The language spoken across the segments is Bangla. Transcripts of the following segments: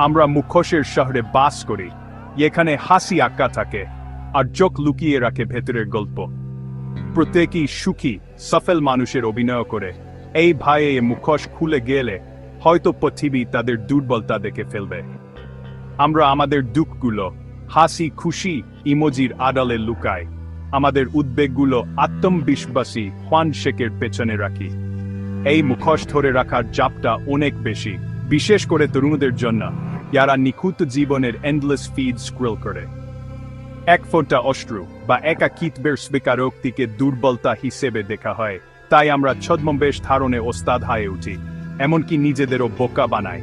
আমরা মুখোশের শহরে বাস করি। এখানে হাসি আঁকা থাকে আর চোখ লুকিয়ে রাখে ভেতরের গল্প। প্রত্যেকেই সুখী, সফল মানুষের অভিনয় করে। এই ভাই এই মুখোশ খুলে গেলে হয়তো পৃথিবী তাদের দুর্বলতা দেখে ফেলবে। আমরা আমাদের দুঃখগুলো, হাসি, খুশি, ইমোজির আড়ালে লুকাই। আমাদের উদ্বেগগুলো আত্মবিশ্বাসী হোয়ান শেকের পেছনে রাখি। এই মুখোশ ধরে রাখার চাপটা অনেক বেশি, বিশেষ করে তরুণদের জন্য। যারা নিখুঁত জীবনের এন্ডলেস ফিড স্ক্রল করে। এক ফোঁটা অশ্রু বা একাকিত্বের স্বীকারোক্তিকে দুর্বলতা হিসেবে দেখা হয়, তাই আমরা ছদ্মবেশ ধারণে ওস্তাদ হয়ে উঠি, এমনকি নিজেদেরও বোকা বানায়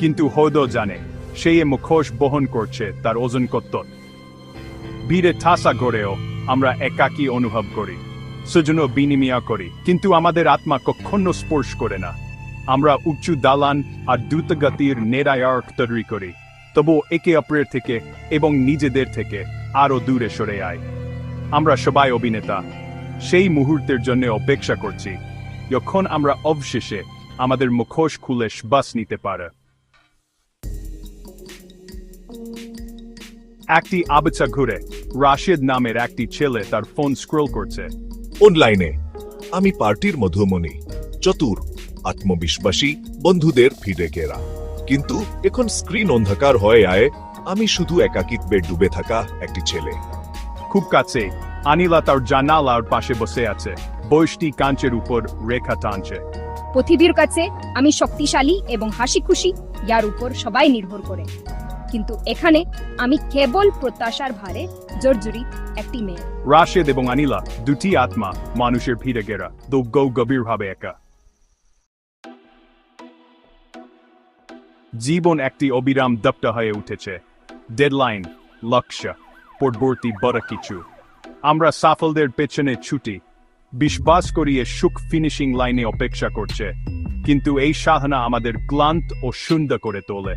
কিন্তু হদও জানে সেই মুখোশ বহন করছে তার ওজন কত। ভিড়ে ঠাসা গড়েও আমরা একাকী অনুভব করি সেজন্য বিনিময় করি, কিন্তু আমাদের আত্মা কখনো স্পর্শ করে না। আমরা উঁচু দালান আর দ্রুতগতির নেরায়ক তৈরি করি। তবু একে অপরের থেকে এবং নিজেদের থেকে আরও দূরে সরে আয়। আমরা সবাই অভিনেতা। সেই মুহূর্তের জন্য অপেক্ষা করছি, যখন আমরা অবশেষে আমাদের মুখোশ খুলে শ্বাস নিতে পারে। একটি আবচা ঘুরে রাশেদ নামের একটি ছেলে তার ফোন স্ক্রোল করছে। অনলাইনে, আমি পার্টির মধুমণি, চতুর। আত্মবিশ্বাসী বন্ধুদের ফিরে গেরা। কিন্তু এখন স্ক্রিন অন্ধকার হয়ে আয় আমি শুধু একাকিত্বে ডুবে থাকা একটি ছেলে। খুব কাছে আনিলা তার জানালার পাশে বসে আছে। বয়সটি কাঞ্চের উপর রেখা টানছে। পৃথিবীর কাছে আমি শক্তিশালী এবং হাসি খুশি ইয়ার উপর সবাই নির্ভর করে। কিন্তু এখানে আমি কেবল প্রত্যাশার ভারে জর্জরিত একটি মেয়ে। রাশেদ এবং আনিলা দুটি আত্মা মানুষের ভিড়ে গেরা দৌগৌ গভীরভাবে একা। জীবন একটি অবিরাম দপ্ত হয়ে উঠেছে। ডেডলাইন লক্ষ্য, পরবর্তী বড় কিছু। আমরা সাফলদের পেছনে ছুটি। বিশ্বাস করিয়ে সুখ ফিনিশিং লাইনে অপেক্ষা করছে। কিন্তু এই সাধনা আমাদের ক্লান্ত ও সুন্দর করে তোলে।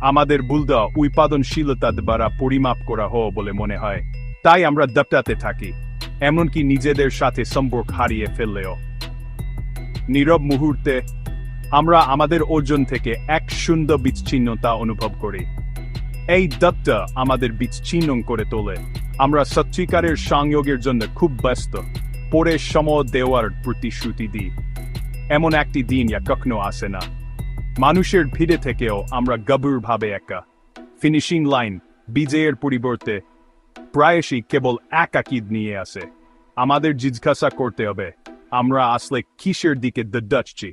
আমাদের বুলদা উৎপাদনশীলতা দ্বারা পরিমাপ করা হো বলে মনে হয়। তাই আমরা দপ্তাতে থাকি। এমনকি নিজেদের সাথে সম্পর্ক হারিয়ে ফেললেও। নীরব মুহূর্তে আমরা আমাদের ওজন থেকে এক সুন্দর বিচ্ছিন্নতা অনুভব করি। এই দত্ত আমাদের বিচ্ছিন্ন করে তোলে। আমরা সত্যিকারের সংযোগের জন্য খুব ব্যস্ত। পরে সময় দেওয়ার প্রতিশ্রুতি দিই। এমন একটি দিন যা কখনো আসে না। মানুষের ভিড়ে থেকেও আমরা গভীরভাবে একা। ফিনিশিং লাইন বিজয়ের পরিবর্তে প্রায়শই কেবল একাকিদ নিয়ে আসে। আমাদের জিজ্ঞাসা করতে হবে, আমরা আসলে কিসের দিকে দডাচ্ছি